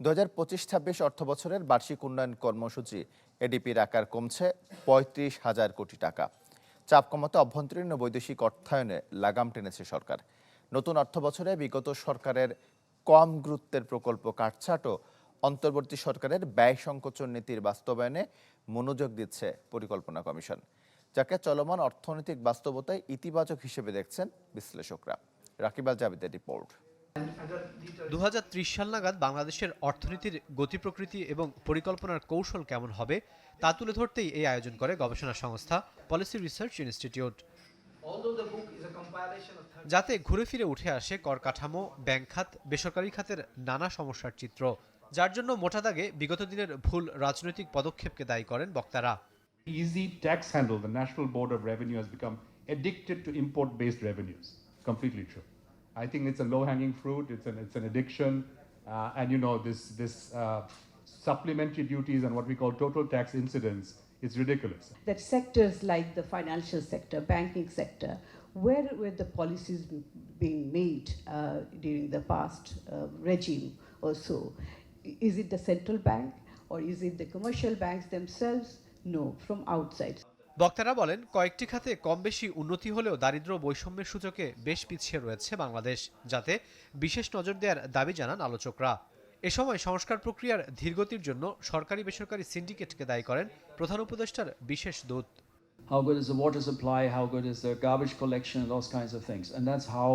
দু হাজার পঁচিশ ছাব্বিশ অর্থ বছরের বার্ষিক উন্নয়ন কর্মসূচি, এডিপির আকার কমছে পঁয়ত্রিশ হাজার কোটি টাকা। চাপ কমাতে অভ্যন্তরীণ বৈদেশিক অর্থায়নে লাগাম টেনেছে সরকার। নতুন অর্থ বছরে বিগত সরকারের কম গুরুত্বের প্রকল্প কাটছাট অন্তর্বর্তী সরকারের ব্যয় সংকোচন নীতির বাস্তবায়নে মনোযোগ দিচ্ছে পরিকল্পনা কমিশন, যাকে চলমান অর্থনৈতিক বাস্তবতায় ইতিবাচক হিসেবে দেখছেন বিশ্লেষকরা। রাকিবাল জাভেদের রিপোর্ট। দু হাজার ত্রিশ সাল নাগাদ বাংলাদেশের অর্থনীতির গতি প্রকৃতি এবং পরিকল্পনার কৌশল কেমন হবে তা তুলে ধরতেই এই আয়োজন করে গবেষণা সংস্থা পলিসি রিসার্চ ইনস্টিটিউট যাতে ঘুরে ফিরে উঠে আসে কর কাঠামো ব্যাংক খাত বেসরকারি খাতের নানা সমস্যার চিত্র যার জন্য মোটা দাগে বিগত দিনের ভুল রাজনৈতিক পদক্ষেপকে দায়ী করেন বক্তারা easy tax handle, the National Board of Revenue has become addicted to import based revenues. Completely true. I think it's a low hanging fruit, it's an, it's an addiction. Uh, and you know, this, this uh, supplementary duties and what we call total tax incidence is ridiculous. that sectors like the financial sector, banking sector, where were the policies being made uh, during the past uh, regime or so? Is it the central bank or is it the commercial banks themselves? No, from outside. বক্তারা বলেন কয়েকটি খাতে কম বেশি উন্নতি হলেও দারিদ্র্য ও বৈষম্যের সূচকে বেশ পিছিয়ে রয়েছে বাংলাদেশ যাতে বিশেষ নজর দেওয়ার দাবি জানান আলোচকরা এ সময় সংস্কার প্রক্রিয়ার ধীরগতির জন্য সরকারি বেসরকারি সিন্ডিকেটকে দায়ী করেন প্রধান উপদেষ্টার বিশেষ দূত How good is the water supply? How good is the garbage collection? Those kinds of things. And that's how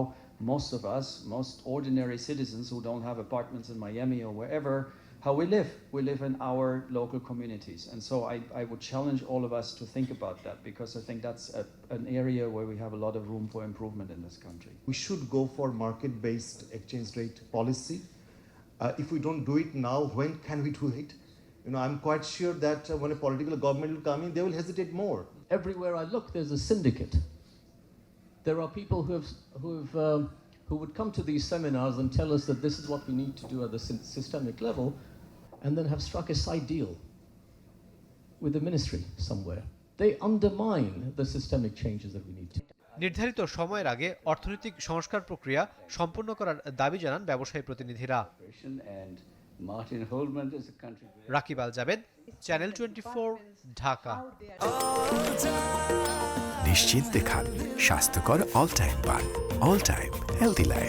most of us, most ordinary citizens who don't have apartments in Miami or wherever, how we live. We live in our local communities. And so I, I would challenge all of us to think about that because I think that's a, an area where we have a lot of room for improvement in this country. We should go for market based exchange rate policy. Uh, if we don't do it now, when can we do it? You know, I'm quite sure that uh, when a political government will come in, they will hesitate more. everywhere I look, there's a syndicate. There are people who have, who have, um, who would come to these seminars and tell us that this is what we need to do at the sys- systemic level, and then have struck a side deal with the ministry somewhere. They undermine the systemic changes that we need to. নির্ধারিত সময়ের আগে অর্থনৈতিক সংস্কার প্রক্রিয়া সম্পূর্ণ করার দাবি জানান ব্যবসায়ী প্রতিনিধিরা. রাকিব আল জাবেদ চ্যানেল টোয়েন্টি ঢাকা নিশ্চিত দেখান স্বাস্থ্যকর অল টাইম পান অল টাইম হেলদি লাইফ